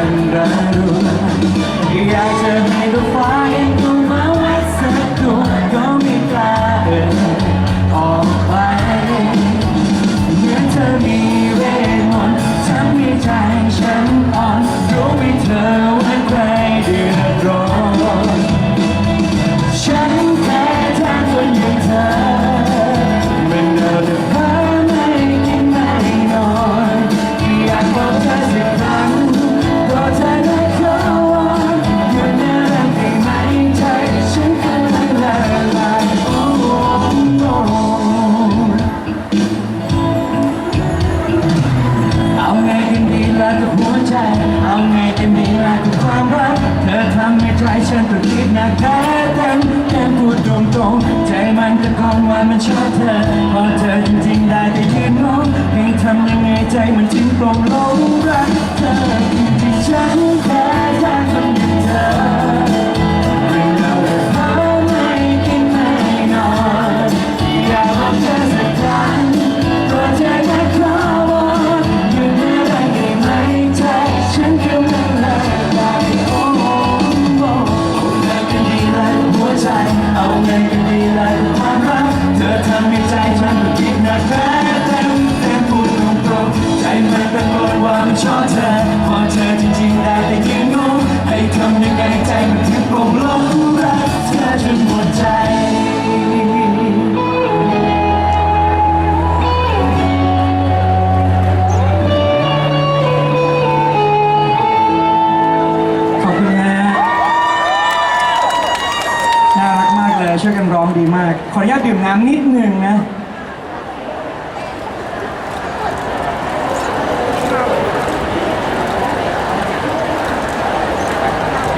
ันระรัวอยากจะให้ดวงฟ้า ทำยังไงใจมันจึงปลงลงรักเธอที่ฉันแค่ ทำยังไงใจมันถึงโปร่งลงรักเธอจนหมดใจขอบคุณฮะน่ารักมากเลยช่วยกันร้องดีมาก ขออนุญาตดื่มน้ำนิดหนึ่งนะ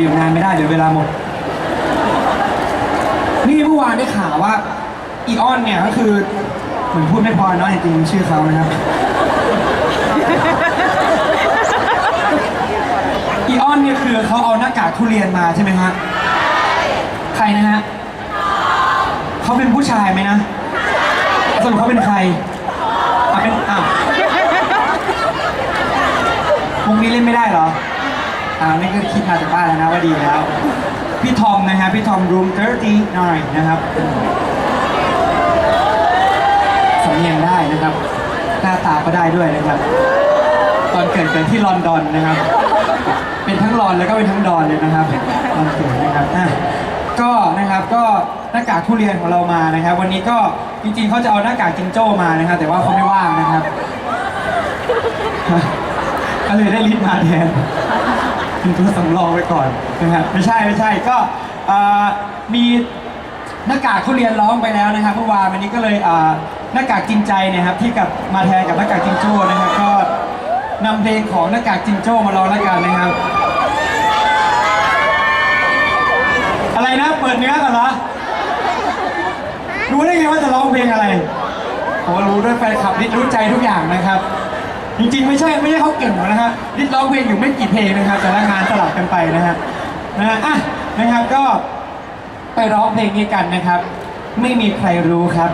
ดื่มนานไม่ได้เดี๋ยวเวลาหมด นี่เมื่อวานได้ข่าวว่า อีออนเนี่ยก็คือเหมือนพูดไม่พอเนาะจริงๆชื่อเขานะครับ อีออนเนี่ยคือเขาเอาหน้ากากทุเรียนมาใช่ไหมฮะ ใครนะฮะเขาเป็นผู้ชายไหมนะสรุปเขาเป็นใครอะเป็นอะวงนี้เล่นไม่ได้เหรอ อ่านี่ก็คิดมาจากบ้านแล้วนะว่าดีแล้ว พี่ทอมนะฮะพี่ทอมรูม39นะครับสำเนียงได้นะครับ หน้าตาก็ได้ด้วยนะครับ ตอนเกิดเกิดที่ลอนดอนนะครับ เป็นทั้งลอนแล้วก็เป็นทั้งดอนเลยนะครับตอนเกิดนะครับอะก็นะครับก็หน้ากากทุเรียนของเรามานะครับ วันนี้ก็จริงๆเขาจะเอาหน้ากากจิงโจ้มานะครับ แต่ว่าเขาไม่ว่างนะครับ ก็เลยได้ลิสต์มาแทน เป็นตัวสำรองไว้ก่อนนะครับไม่ใช่ไม่ใช่ก็เอ่อมีหน้ากากทุเรียนร้องไปแล้วนะครับเมื่อวานวันนี้ก็เลยเอ่อหน้ากากจริงใจเนะครับ ที่กับมาแทนกับหน้ากากจิงโจ้นะครับก็นำเพลงของหน้ากากจิงโจ้มาร้องแล้วกันนะครับ อะไรนะเปิดเนื้อกันเหรอรู้ได้ไงว่าจะร้องเพลงอะไรโอ้รู้ด้วยแฟนคลับนิดรู้ใจทุกอย่างนะครับ จริงๆไม่ใช่ไม่ใช่เขาเก่งหรอกนะฮะนิดร้องเพลงอยู่ไม่กี่เพลงนะครับแต่ละงานสลับกันไปนะฮะนะฮะอะนะครับก็ไปร้องเพลงนี้กันนะครับ ไม่มีใครรู้ครับ